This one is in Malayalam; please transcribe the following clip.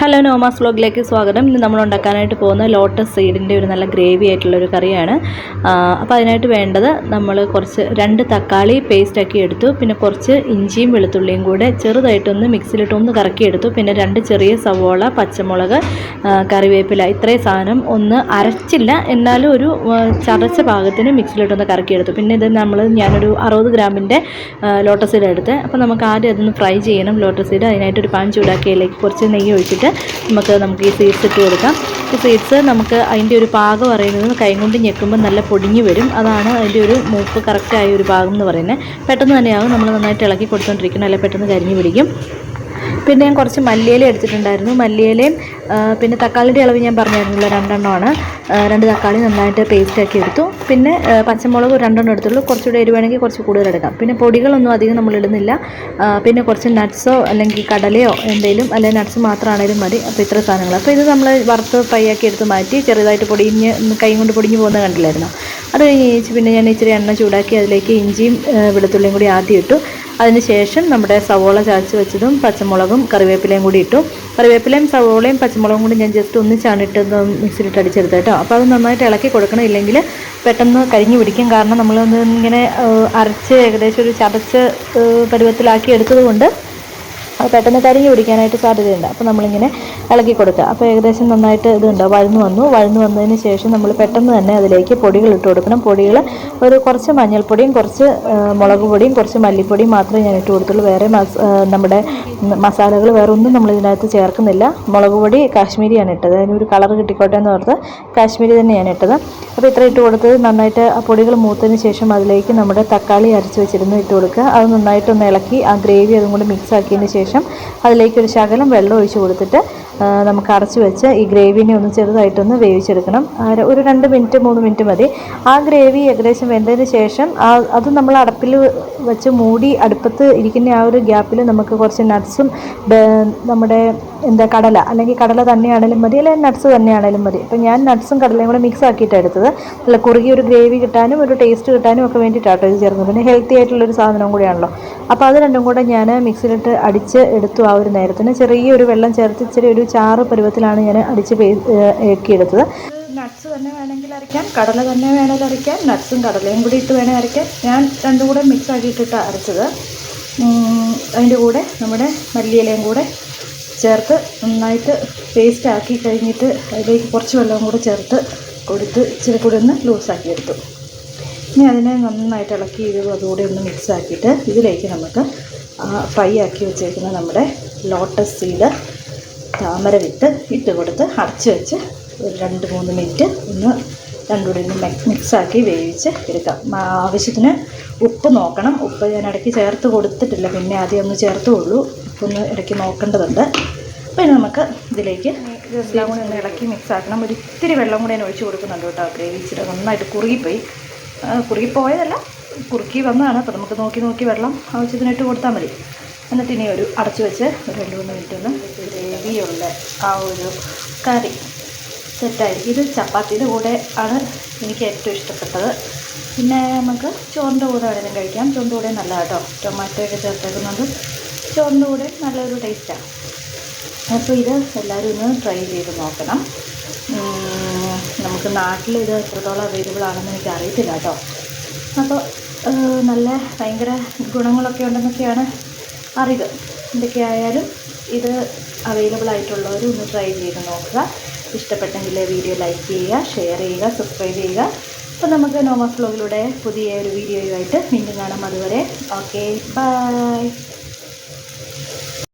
ഹലോ നോമാസ് വ്ലോഗിലേക്ക് സ്വാഗതം. ഇന്ന് നമ്മൾ ഉണ്ടാക്കാനായിട്ട് പോകുന്ന ലോട്ടസ് സീഡിന്റെ ഒരു നല്ല ഗ്രേവി ആയിട്ടുള്ള ഒരു കറിയാണ്. അപ്പോൾ അതിനായിട്ട് വേണ്ടത് നമ്മൾ കുറച്ച് രണ്ട് തക്കാളി പേസ്റ്റാക്കി എടുത്തു. പിന്നെ കുറച്ച് ഇഞ്ചിയും വെളുത്തുള്ളിയും കൂടെ ചെറുതായിട്ടൊന്ന് മിക്സിയിലിട്ട് ഒന്ന് കറക്കി എടുത്തു പിന്നെ രണ്ട് ചെറിയ സവോള പച്ചമുളക് കറിവേപ്പില. ഇത്രയും സാധനം ഒന്ന് അരച്ചില്ല. എന്നാലും ഒരു ചതച്ച പാകത്തിന് മിക്സിയിലിട്ടൊന്ന് കറക്കിയെടുത്തു. പിന്നെ ഇത് നമ്മൾ ഞാനൊരു അറുപത് ഗ്രാമിന്റെ ലോട്ടസ് സീഡ് എടുത്ത്. അപ്പോൾ നമുക്ക് ആദ്യം അതൊന്ന് ഫ്രൈ ചെയ്യണം ലോട്ടസ് സീഡ് അതിനായിട്ട് പാൻ ചൂടാക്കിയതിലേക്ക് കുറച്ച് നെയ്യ് ഒഴിച്ചിട്ട് നമുക്ക് നമുക്ക് ഈ സീഡ്സ് ഇട്ട് കൊടുക്കാം. ഈ സീഡ്സ് നമുക്ക് അതിന്റെ ഒരു പാകം പറയുന്നത് കൈ കൊണ്ട് ഞെക്കുമ്പോൾ നല്ല പൊടിഞ്ഞു വരും. അതാണ് അതിന്റെ ഒരു മൂപ്പ് കറക്റ്റായ ഒരു പാകം എന്ന് പറയുന്നത്. പെട്ടെന്ന് തന്നെയാകും നമ്മൾ നന്നായിട്ട് ഇളക്കി കൊടുത്തുകൊണ്ടിരിക്കണം അല്ലെങ്കിൽ പെട്ടെന്ന് കരിഞ്ഞു പിടിക്കും. പിന്നെ ഞാൻ കുറച്ച് മല്ലിയില എടുത്തിട്ടുണ്ടായിരുന്നു. മല്ലിയിലയും പിന്നെ തക്കാളിയുടെ അളവ് ഞാൻ പറഞ്ഞായിരുന്നില്ല രണ്ടെണ്ണമാണ്. രണ്ട് തക്കാളി നന്നായിട്ട് പേസ്റ്റ് ആക്കി എടുത്തു. പിന്നെ പച്ചമുളക് രണ്ടെണ്ണം എടുത്തുള്ളൂ. കുറച്ചുകൂടെ എരിവാണെങ്കിൽ കുറച്ച് കൂടുതൽ എടുക്കാം. പിന്നെ പൊടികളൊന്നും അധികം നമ്മൾ ഇടുന്നില്ല. പിന്നെ കുറച്ച് നട്ട്സോ അല്ലെങ്കിൽ കടലയോ എന്തെങ്കിലും അല്ലെങ്കിൽ നട്ട്സ് മാത്രമാണെങ്കിലും മതി. അപ്പോൾ ഇത്ര സാധനങ്ങൾ. അപ്പോൾ ഇത് നമ്മൾ വറുത്ത് ഫ്രൈ ആക്കി എടുത്ത് മാറ്റി ചെറുതായിട്ട് പൊടിഞ്ഞ് കൈ കൊണ്ട് പൊടിഞ്ഞ് പോകുന്ന കണ്ടില്ലായിരുന്നു? അത് കഴിഞ്ഞ് പിന്നെ ഞാൻ ഇച്ചിരി എണ്ണ ചൂടാക്കി അതിലേക്ക് ഇഞ്ചിയും വെളുത്തുള്ളിയും കൂടി ആദ്യം ഇട്ടു. അതിന് ശേഷം നമ്മുടെ സവോള ചാച്ച് വെച്ചതും പച്ചമുളകും കറിവേപ്പിലയും കൂടി ഇട്ടു. കറിവേപ്പിലയും സവോളയും പച്ചമുളകും കൂടി ഞാൻ ജസ്റ്റ് ഒന്നിച്ചാണ് ഇട്ടത് മിക്സിയിലിട്ട് അടിച്ചെടുത്തത് കേട്ടോ. അപ്പോൾ അത് നന്നായിട്ട് ഇളക്കി കൊടുക്കണം. ഇല്ലെങ്കിൽ പെട്ടെന്ന് കരിഞ്ഞു പിടിക്കും. കാരണം നമ്മളൊന്ന് ഇങ്ങനെ അരച്ച് ഏകദേശം ഒരു ചതച്ച് പരുവത്തിലാക്കി എടുത്തത് കൊണ്ട് അത് പെട്ടെന്ന് കരിഞ്ഞു പിടിക്കാനായിട്ട് സാധ്യതയുണ്ട്. അപ്പോൾ നമ്മളിങ്ങനെ ഇളക്കി കൊടുക്കുക. അപ്പോൾ ഏകദേശം നന്നായിട്ട് ഇതുണ്ട്. വഴന്നു വന്നു. വഴന്നു വന്നതിന് ശേഷം നമ്മൾ പെട്ടെന്ന് തന്നെ അതിലേക്ക് പൊടികൾ ഇട്ട് കൊടുക്കണം. പൊടികൾ ഒരു കുറച്ച് മഞ്ഞൾപ്പൊടിയും കുറച്ച് മുളക് പൊടിയും കുറച്ച് മല്ലിപ്പൊടിയും മാത്രമേ ഞാൻ ഇട്ട് കൊടുത്തുള്ളൂ. വേറെ മസ് നമ്മുടെ മസാലകൾ വേറെ ഒന്നും നമ്മൾ ഇതിനകത്ത് ചേർക്കുന്നില്ല. മുളക് പൊടി കാശ്മീരിയാണ് ഇട്ടത്. അതിനൊരു കളർ കിട്ടിക്കോട്ടെ എന്ന് ഓർത്ത് കാശ്മീരി തന്നെയാണ് ഇട്ടത്. അപ്പോൾ ഇത്ര ഇട്ട് കൊടുത്തത് നന്നായിട്ട് ആ പൊടികൾ മൂത്തതിന് ശേഷം അതിലേക്ക് നമ്മുടെ തക്കാളി അരച്ച് വെച്ചിരുന്ന് ഇട്ട് കൊടുക്കുക. അത് നന്നായിട്ടൊന്ന് ഇളക്കി ആ ഗ്രേവി അതും കൂടി മിക്സ് ആക്കിയതിന് ശേഷം അതിലേക്ക് ഒരു ശകലം വെള്ളം ഒഴിച്ച് കൊടുത്തിട്ട് നമുക്ക് അടച്ച് വെച്ച് ഈ ഗ്രേവിനെ ഒന്ന് ചെറുതായിട്ടൊന്ന് വേവിച്ചെടുക്കണം. ഒരു രണ്ട് മിനിറ്റ് മൂന്ന് മിനിറ്റ് മതി. ആ ഗ്രേവി ഏകദേശം വെന്തതിന് ശേഷം അത് നമ്മൾ അടപ്പിൽ വെച്ച് മൂടി അടുപ്പത്ത് ഇരിക്കുന്ന ആ ഒരു ഗ്യാപ്പിൽ നമുക്ക് കുറച്ച് നട്ട്സും നമ്മുടെ എന്താ കടല അല്ലെങ്കിൽ കടല തന്നെയാണേലും മതി അല്ലെങ്കിൽ നട്ട്സ് തന്നെയാണേലും മതി. അപ്പോൾ ഞാൻ നട്ട്സും കടലയും കൂടെ മിക്സ് ആക്കിയിട്ട് എടുത്തത് നല്ല കുറുകിയ ഒരു ഗ്രേവി കിട്ടാനും ഒരു ടേസ്റ്റ് കിട്ടാനും ഒക്കെ വേണ്ടിയിട്ടാട്ടോ ഇത് ചേർന്നത്. പിന്നെ ഹെൽത്തി ആയിട്ടുള്ളൊരു സാധനം കൂടിയാണല്ലോ. അപ്പോൾ അത് രണ്ടും കൂടെ ഞാൻ മിക്സിയിലിട്ട് അടിച്ച് എടുത്തു ആ ഒരു നേരത്തിന്. ചെറിയൊരു വെള്ളം ചേർത്ത് ഇച്ചിരി ഒരു ചാറ് പരുവത്തിലാണ് ഞാൻ അടിച്ച് ഏക്കിയെടുത്തത്. നട്ട്സ് തന്നെ വേണമെങ്കിൽ അരയ്ക്കാം കടല തന്നെ വേണമെങ്കിൽ അരയ്ക്കാം നട്ട്സും കടലയും കൂടി ഇട്ട് വേണേൽ അരയ്ക്കാം. ഞാൻ രണ്ടും കൂടെ മിക്സ് ആക്കിയിട്ടിട്ട് അരച്ചത്. അതിന്റെ കൂടെ നമ്മുടെ മല്ലിയിലയും കൂടെ ചേർത്ത് നന്നായിട്ട് പേസ്റ്റ് ആക്കി കഴിഞ്ഞിട്ട് അതിലേക്ക് കുറച്ച് വെള്ളവും കൂടെ ചേർത്ത് കൊടുത്ത് ഇച്ചിരി കൂടി ഒന്ന് ലൂസാക്കി എടുത്തു ഇനി അതിനെ നന്നായിട്ട് ഇളക്കി ഇത് അതുകൂടെ ഒന്ന് മിക്സ് ആക്കിയിട്ട് ഇതിലേക്ക് നമുക്ക് ഫ്രൈ ആക്കി വെച്ചേക്കുന്ന നമ്മുടെ ലോട്ടസ് സീഡ് താമര വിത്ത് ഇട്ട് കൊടുത്ത് അടച്ച് വെച്ച് ഒരു രണ്ട് മൂന്ന് മിനിറ്റ് ഒന്ന് രണ്ടുകൂടി ഒന്ന് മിക്സാക്കി വേവിച്ച് എടുക്കാം. ആവശ്യത്തിന് ഉപ്പ് നോക്കണം. ഉപ്പ് ഞാൻ ഇടയ്ക്ക് ചേർത്ത് കൊടുത്തിട്ടില്ല. പിന്നെ ആദ്യം ഒന്ന് ചേർത്തുള്ളൂ ഉപ്പൊന്ന് ഇടയ്ക്ക് നോക്കേണ്ടതുണ്ട്. പിന്നെ നമുക്ക് ഇതിലേക്ക് ഇതെല്ലാം കൂടി ഒന്ന് ഇളക്കി മിക്സാക്കണം ഒരു ഇത്തിരി വെള്ളം കൂടി ഞാൻ ഒഴിച്ച് കൊടുക്കുന്നുണ്ട് കേട്ടോ. ഗ്രേവി ഇച്ചിരി നന്നായിട്ട് കുറുകിപ്പോയി. കുറുകിപ്പോയതല്ല കുറുക്കി വന്നതാണ്. അപ്പോൾ നമുക്ക് നോക്കി നോക്കി വെള്ളം ആവശ്യത്തിനായിട്ട് കൊടുത്താൽ മതി. എന്നിട്ട് ഇനി ഒരു അടച്ചു വെച്ച് ഒരു രണ്ട് മൂന്ന് മിനിറ്റ് ഒന്ന് ഗ്രേവിയുള്ള ആ ഒരു കറി സെറ്റായിരിക്കും. ഇത് ചപ്പാത്തിയുടെ കൂടെ ആണ് എനിക്ക് ഏറ്റവും ഇഷ്ടപ്പെട്ടത്. പിന്നെ നമുക്ക് ചോറിന്റെ കൂടെ വേണമെങ്കിലും കഴിക്കാം. ചോറിന്റെ കൂടെ നല്ല കേട്ടോ. ടൊമാറ്റോയൊക്കെ ചേർത്തേക്കുന്നത് ചോറിന്റെ കൂടെ നല്ലൊരു ടേസ്റ്റാണ് അപ്പോൾ ഇത് എല്ലാവരും ഒന്ന് ട്രൈ ചെയ്ത് നോക്കണം. നമുക്ക് നാട്ടിൽ ഇത് എത്രത്തോളം അവൈലബിൾ ആണെന്ന് എനിക്ക് അറിയത്തില്ല കേട്ടോ. അപ്പോൾ നല്ല ഭയങ്കര ഗുണങ്ങളൊക്കെ ഉണ്ടെന്നൊക്കെയാണ് അറിവ് എന്തൊക്കെയായാലും ഇത് അവൈലബിൾ ആയിട്ടുള്ളവർ ഒന്ന് ട്രൈ ചെയ്ത് നോക്കുക. ഇഷ്ടപ്പെട്ടെങ്കിൽ വീഡിയോ ലൈക്ക് ചെയ്യുക ഷെയർ ചെയ്യുക സബ്സ്ക്രൈബ് ചെയ്യുക. അപ്പോൾ നമുക്ക് നോമ ഫ്ലോഗിലൂടെ പുതിയ ഒരു വീഡിയോയുമായിട്ട് വീണ്ടും കാണാം. അതുവരെ ഓക്കെ ബൈ